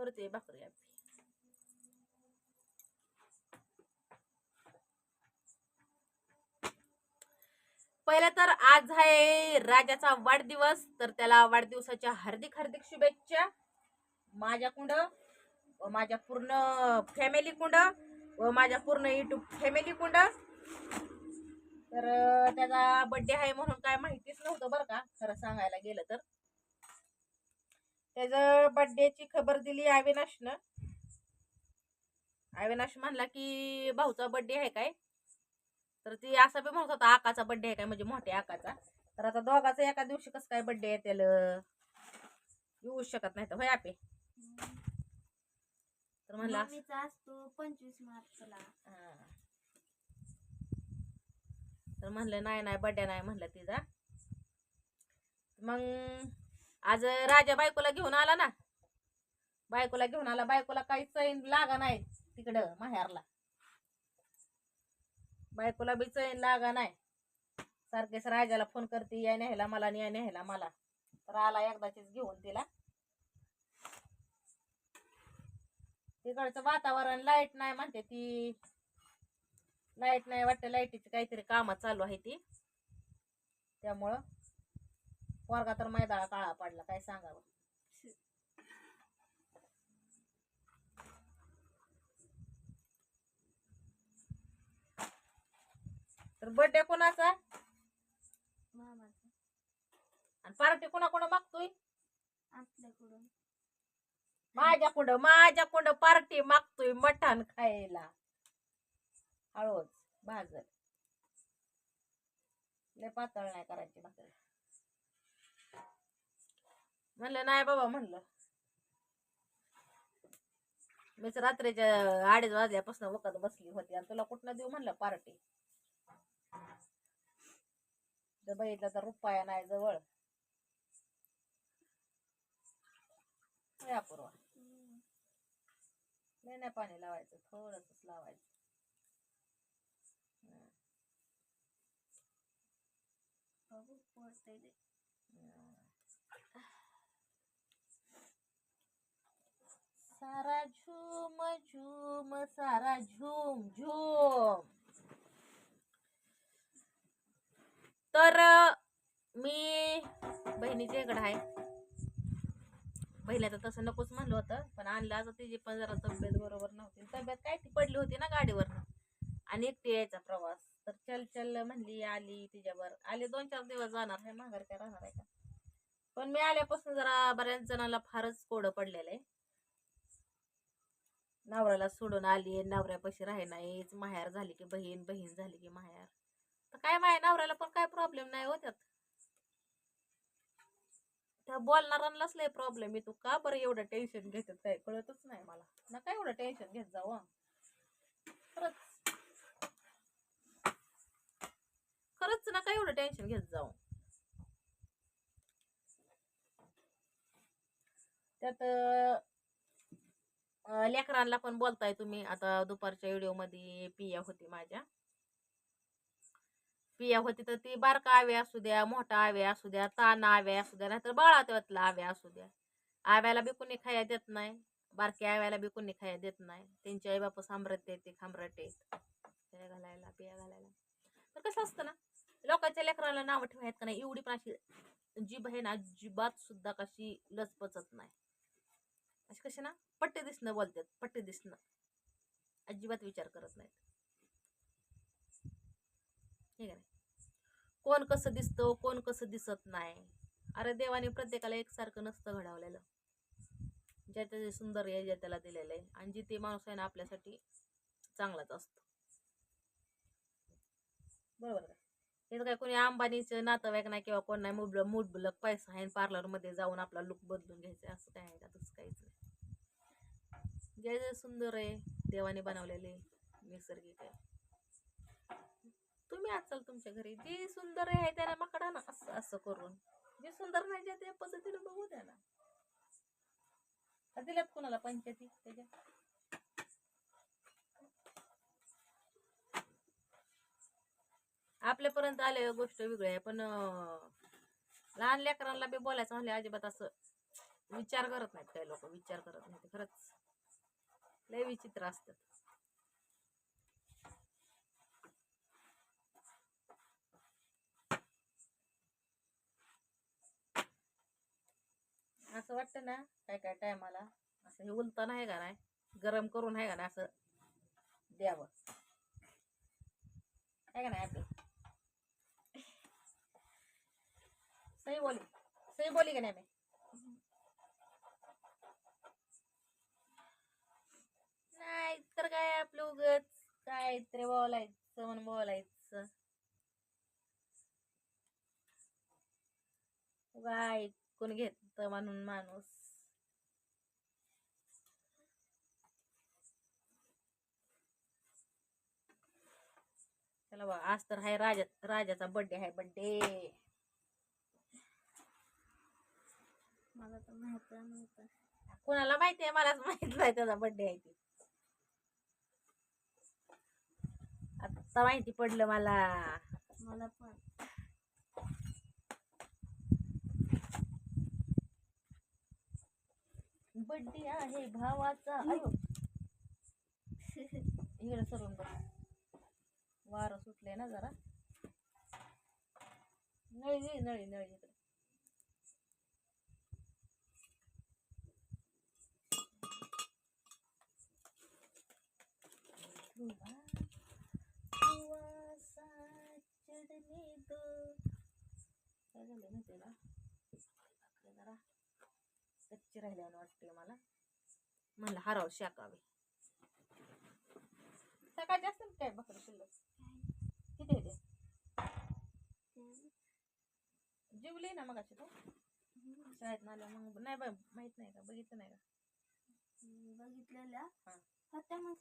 करते भाकरी आपली पहिलं तर आज आहे राजाचा वाढदिवस तर त्याला वाढदिवसाच्या हार्दिक हार्दिक शुभेच्छा. माझ्या कुंड व माझ्या पूर्ण फॅमिली कुंड व माझ्या पूर्ण युट्यूब फॅमिली कुंड. तर त्याचा बर्थडे आहे म्हणून काय माहितीच नव्हतं बरं का खरं सांगायला गेलं तर. त्याचं बर्थडेची खबर दिली अविनाशनं. अविनाश म्हणला की भाऊचा बर्थडे आहे काय? तर ती असं बी म्हणत होता आकाचा बर्थडे आहे काय? म्हणजे मोठ्या आकाचा. तर आता दोघाचा एका दिवशी कसं काय बर्थडे आहे त्याला? येऊ शकत नाही तर होय आपे तर म्हणला असतो पंचवीस मार्चला. तर म्हणलं नाही नाही बड्डे नाही म्हणलं तिचा. मग आज राजा बायकोला घेऊन आला ना. बायकोला घेऊन आला. बायकोला काही चैन लागा नाही तिकडं माहेरला. बायकोला बी चैन लागा नाही. सारखेच राजाला फोन करते या न्यायला मला आणि या न्यायला मला. तर आला एकदाचीच घेऊन तिला. तिकडचं वातावरण लाइट नाही म्हणते ती. लाइट नाही वाटतं लाईटीची काहीतरी कामं चालू आहे ती. त्यामुळं पोरगा तर मैदाळा काळा पडला काय सांगावं? तर बर्थडे कोणाचा? मामाचा. आणि पार्टी कोणा कोणा मागतोय? आपल्याकडून. माझ्या कुंड माझ्या कुंड पार्टी मागतोय मटण खायला. हळूच भाजल. लय पातळ नाही करायची भाकरी. म्हणलं नाही बाबा म्हणलं. मीच रात्रीच्या अडीच वाजल्यापासून वखत बसली होती आणि तुला कुठनं देऊ म्हणलं पार्टी? जर बघितलं तर रुपया नाही जवळ. या पूर्वा. लय नाही पाणी लावायचं थोडंसंच लावायचं. हं, बघू पडतंय ते. हं. सारा झूम झूम सारा झूम झूम. तर मी बहिणीच्या इकडं आहे. पहिल्या तर तसं नकोच म्हणलं होतं पण आणलं आता तिची पण जरा तब्येत बरोबर नव्हती. तब्येत काय ती पडली होती ना गाडीवरनं. आणि एकटी यायचा प्रवास. तर चल चल म्हणली आली तिच्यावर. आले दोन चार दिवस जाणार आहे माघार काय राहणार आहे का? पण मी आल्यापासून जरा बऱ्याच जणांना फारच कोडं पडलेलं आहे. नवऱ्याला सोडून आली नवऱ्यापाशी राही नाहीच माहेर झाली की बहीण बहीण झाली की माहेर. तर काय माय नवऱ्याला पण काय प्रॉब्लेम नाही होत्यात त्या बोलणाऱ्यांनाच लय प्रॉब्लेम येतो का बरं एवढं टेन्शन घेतात काय कळतच नाही मला. ना काय एवढं टेन्शन घेत जाऊ खरंच. खरंच ना काय एवढं टेन्शन घेत जाऊ. त्यात लेकरांना पण बोलताय तुम्ही. आता दुपारच्या व्हिडिओमध्ये पिया होती माझ्या. पिया होती तर ती बारका आवे असू द्या मोठा आवे असू द्या ताना आवे असू द्या नाहीतर बाळात्यातला आवे असू द्या. आव्याला बी कुणी खाया देत नाही. बारक्या आव्याला बी कुणी खाया देत नाही. त्यांची आई बाप सांभरते ते खांबरटे घालायला पिया घालायला. तर कसं असतं ना लोकांच्या लेकराला नावं ठेवायत का नाही? एवढी पण अशी जीभ आहे ना अजिबात सुद्धा कशी लचपचत नाही. असे कसे ना पट्टे दिसणं बोलतात पट्टे दिसणं. अजिबात विचार करत नाहीत. ठीक आहे कोण कसं दिसतं कोण कसं दिसत नाही. अरे देवाने प्रत्येकाला एकसारखं नसतं घडवलेलं. ज्याच्या जे सुंदर आहे ज्या त्याला दिलेलं आहे आणि जिथे माणूस आहे ना आपल्यासाठी चांगलाच असतो. बरोबर का? हे काय कोणी अंबानीचं नातेवाईक नाही किंवा कोण नाही मुबल मुबलक पैसा आहे पार्लरमध्ये जाऊन आपला लुक बदलून घ्यायचा असं काय आहे का? तसं काहीच नाही. जे जे सुंदर आहे देवाने बनवलेले नैसर्गिक आहे. तुम्ही असाल तुमच्या घरी जे सुंदर आहे त्याला माकडा ना असं असं करून. जे सुंदर नाही जे त्या पद्धतीने बघू द्या ना. दिल्यात कोणाला पंचायती त्याच्या? आपल्यापर्यंत आले गोष्ट वेगळी आहे पण लहान लेकरांना बी बोलायचं म्हणले अजिबात असं विचार करत नाहीत काही लोक विचार करत नाहीत. खरंच लय विचित्र असतात. असं वाटतं ना काय काय टायमाला असं हे उलता नाही का नाही गरम करून आहे का ना असं द्यावं. आहे का नाही आपलं? सही बोली सही बोली का नाही मी नाही तर काय आपलं उगच. काय तरी बोलायचं म्हणून बोलायचं. उगा ऐकून घेत म्हणून माणूस. चला बा आज तर आहे राजा राजाचा बर्थडे आहे बर्थडे मला तर माहीत नव्हतं. कोणाला माहिती आहे मलाच माहीत नाही त्याचा बर्थडे आहे ते. आता माहिती पडलं मला. मला पण. बर्थडे आहे भावाचा. अयो. इकडे सरून बघ. वारं सुटले ना जरा. नळी नळी नळी नळी इकडे. काय झालं का भाकरी जरा कच्ची राहिल्यानं वाटते मला म्हणलं हराव शाकावे सकाळची असतील काय भाकरी शिल्लक किती आहे ते जेवली ना मग अशी तू शाळेत आल्या मग नाही बाय माहीत नाही का बघितलं नाही का बघितलेल्या हा. होत्या मग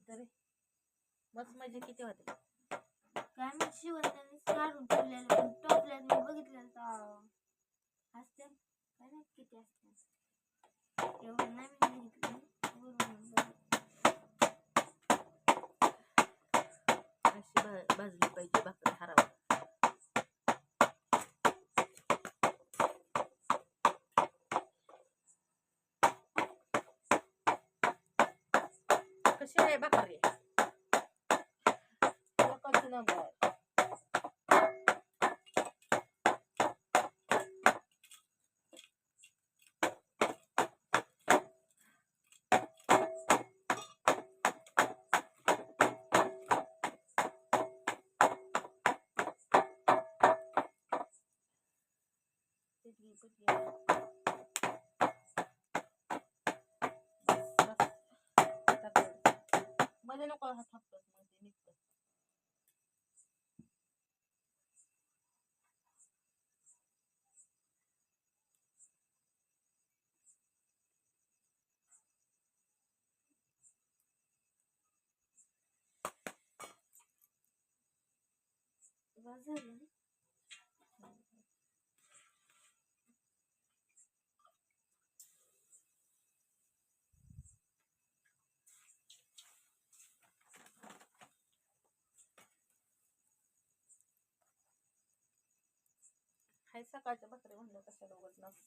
तरी बस म्हणजे किती होते काय मग शिवण त्यांनी काढून ठेवलेलं पण टोपल्यात मी बघितलेलं तर असते काय नाही किती असते एवढं नाही मी बघितलं वरून बघितलं. अशी भा- भाजली पाहिजे भाकरी हराव कशी आहे भाकरी 7枚。Boogie, boogie. 胸の子はたっぷり。बस झालं हाय सकाळच्या भाकरी म्हणलं कशाला उगाच नस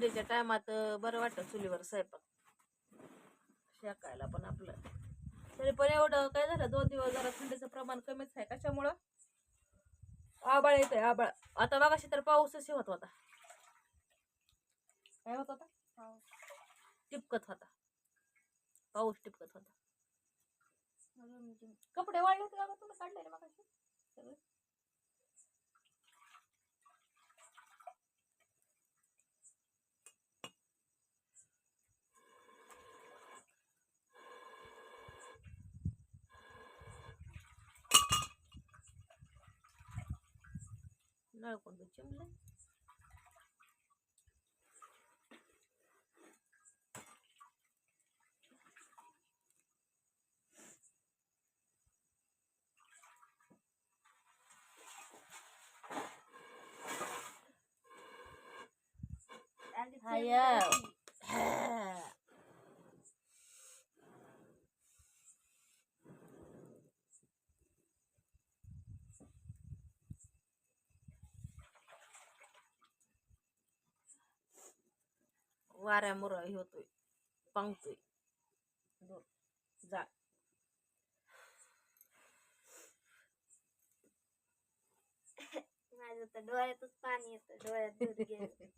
थंडीच्या टायमात बरं वाटतं चुलीवर स्वयंपाक. शेकायला पण आपलं. तरी पण एवढं काय झालं दोन दिवस जरा थंडीचं प्रमाण कमीच आहे. कशामुळं? आबाळ येत आहे आबाळ. आता बघाशी तर पाऊसच होत होता. काय होत होता? पाऊस टिपकत होता. पाऊस टिपकत होता. कपडे वाढले होते का काढले ना सगळे नळ वाऱ्यामुळं हे होतोय. पांगतोय जा. माझं तर डोळ्यातच पाणी येतं डोळ्यात दूर गेलं.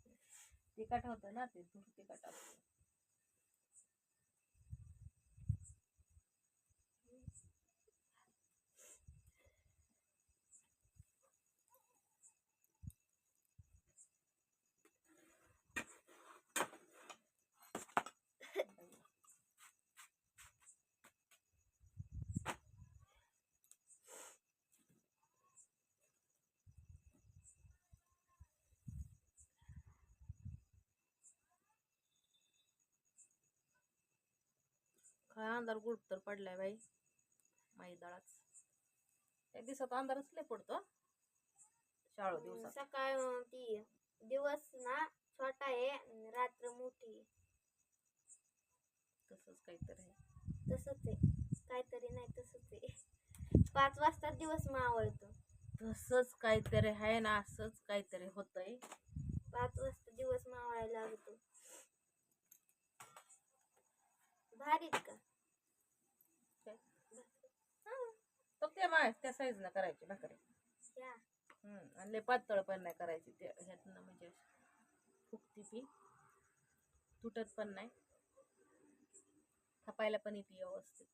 तिखट होतं ना ते दूर तिखट असतं. काय अंधार गुड तर पडलाय बाई. माई दळाच त्या दिवसात अंधारच लय पडतो. शाळू दिवसात. सकाळ ती दिवस ना छोटा आहे रात्र मोठी आहे. तसंच काहीतरी आहे. तसंच आहे. काहीतरी नाही तसंच आहे. पाच वाजता दिवस मावळतो तसंच काहीतरी आहे ना असंच काहीतरी होतंय. पाच वाजता दिवस मावळायला लागतो. भारीच का? फक्त त्या मा त्या साईजनं करायची भाकरी. हम्म. आणि लय पातळ पण नाही करायची ते ह्यातनं म्हणजे फुगती ती. तुटत पण नाही. थापायला पण येते व्यवस्थित.